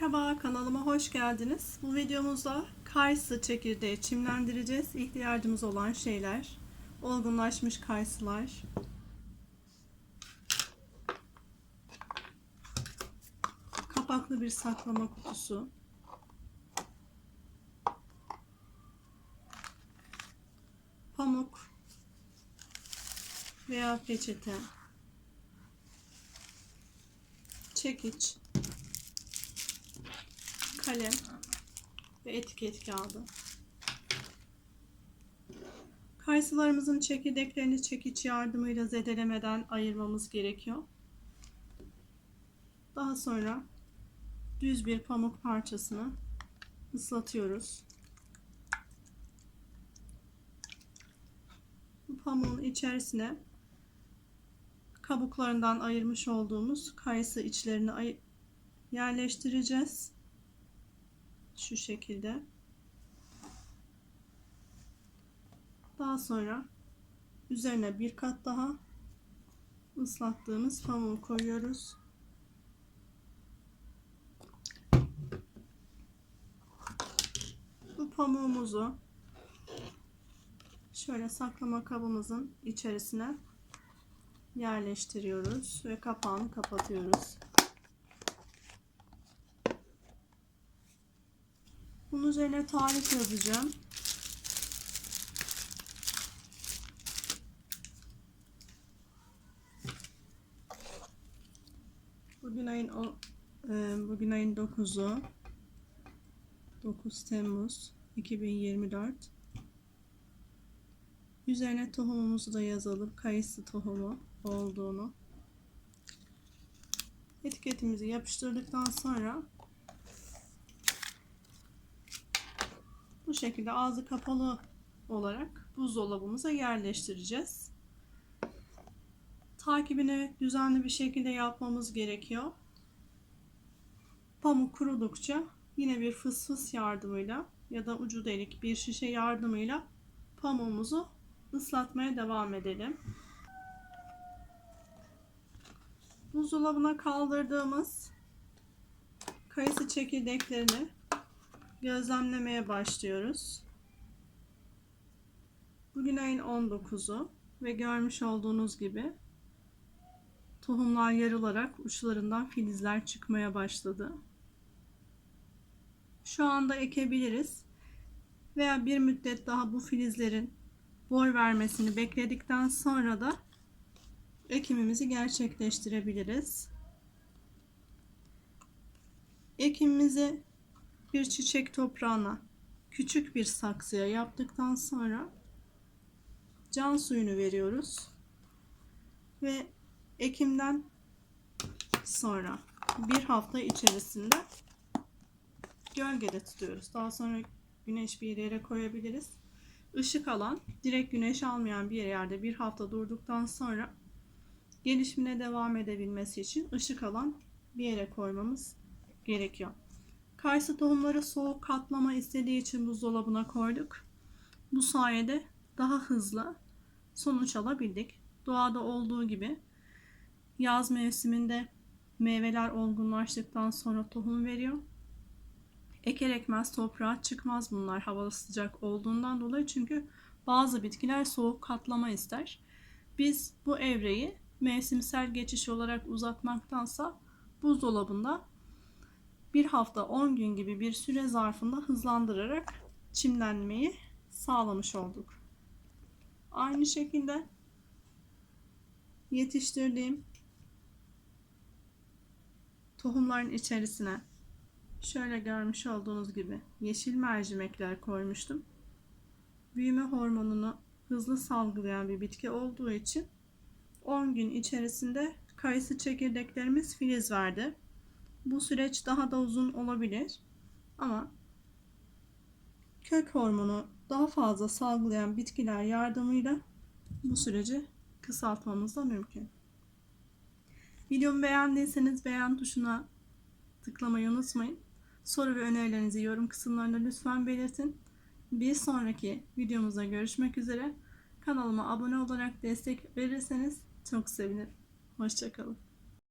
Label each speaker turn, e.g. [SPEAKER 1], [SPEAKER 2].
[SPEAKER 1] Merhaba kanalıma hoş geldiniz. Bu videomuzda kayısı çekirdeği çimlendireceğiz. İhtiyacımız olan şeyler. Olgunlaşmış kayısılar. Kapaklı bir saklama kutusu. Pamuk veya peçete. Çekiç kalem ve etiket kağıdı. Kayısılarımızın çekirdeklerini çekiç yardımıyla zedelemeden ayırmamız gerekiyor. Daha sonra düz bir pamuk parçasını ıslatıyoruz. Bu pamuğun içerisine kabuklarından ayırmış olduğumuz kayısı içlerini yerleştireceğiz şu şekilde. Daha sonra üzerine bir kat daha ıslattığımız pamuğu koyuyoruz. Bu pamuğumuzu şöyle saklama kabımızın içerisine yerleştiriyoruz ve kapağını kapatıyoruz. Bunun üzerine tarif yazacağım. Bugün ayın e, bugün ayın 9'u 9 Temmuz 2024 Üzerine tohumumuzu da yazalım. Kayısı tohumu olduğunu. Etiketimizi yapıştırdıktan sonra şekilde ağzı kapalı olarak buzdolabımıza yerleştireceğiz. Takibini düzenli bir şekilde yapmamız gerekiyor. Pamuk kurudukça yine bir fıs fıs yardımıyla ya da ucu delik bir şişe yardımıyla pamuğumuzu ıslatmaya devam edelim. Buzdolabına kaldırdığımız kayısı çekirdeklerini gözlemlemeye başlıyoruz. Bugün ayın 19'u ve görmüş olduğunuz gibi tohumlar yarılarak uçlarından filizler çıkmaya başladı. Şu anda ekebiliriz veya bir müddet daha bu filizlerin boy vermesini bekledikten sonra da ekimimizi gerçekleştirebiliriz. Ekimimizi bir çiçek toprağına küçük bir saksıya yaptıktan sonra can suyunu veriyoruz. Ve ekimden sonra bir hafta içerisinde gölgede tutuyoruz. Daha sonra güneş bir yere koyabiliriz. Işık alan, direkt güneş almayan bir yerde bir hafta durduktan sonra gelişimine devam edebilmesi için ışık alan bir yere koymamız gerekiyor. Kayısı tohumları soğuk katlama istediği için buzdolabına koyduk. Bu sayede daha hızlı sonuç alabildik. Doğada olduğu gibi yaz mevsiminde meyveler olgunlaştıktan sonra tohum veriyor. Eker ekmez toprağa çıkmaz bunlar hava sıcak olduğundan dolayı çünkü bazı bitkiler soğuk katlama ister. Biz bu evreyi mevsimsel geçiş olarak uzatmaktansa buzdolabında bir hafta 10 gün gibi bir süre zarfında hızlandırarak çimlenmeyi sağlamış olduk. Aynı şekilde yetiştirdiğim tohumların içerisine şöyle görmüş olduğunuz gibi yeşil mercimekler koymuştum. Büyüme hormonunu hızlı salgılayan bir bitki olduğu için 10 gün içerisinde kayısı çekirdeklerimiz filiz verdi. Bu süreç daha da uzun olabilir. Ama kök hormonu daha fazla salgılayan bitkiler yardımıyla bu süreci kısaltmamız da mümkün. Videomu beğendiyseniz beğen tuşuna tıklamayı unutmayın. Soru ve önerilerinizi yorum kısımlarında lütfen belirtin. Bir sonraki videomuzda görüşmek üzere. Kanalıma abone olarak destek verirseniz çok sevinirim. Hoşçakalın.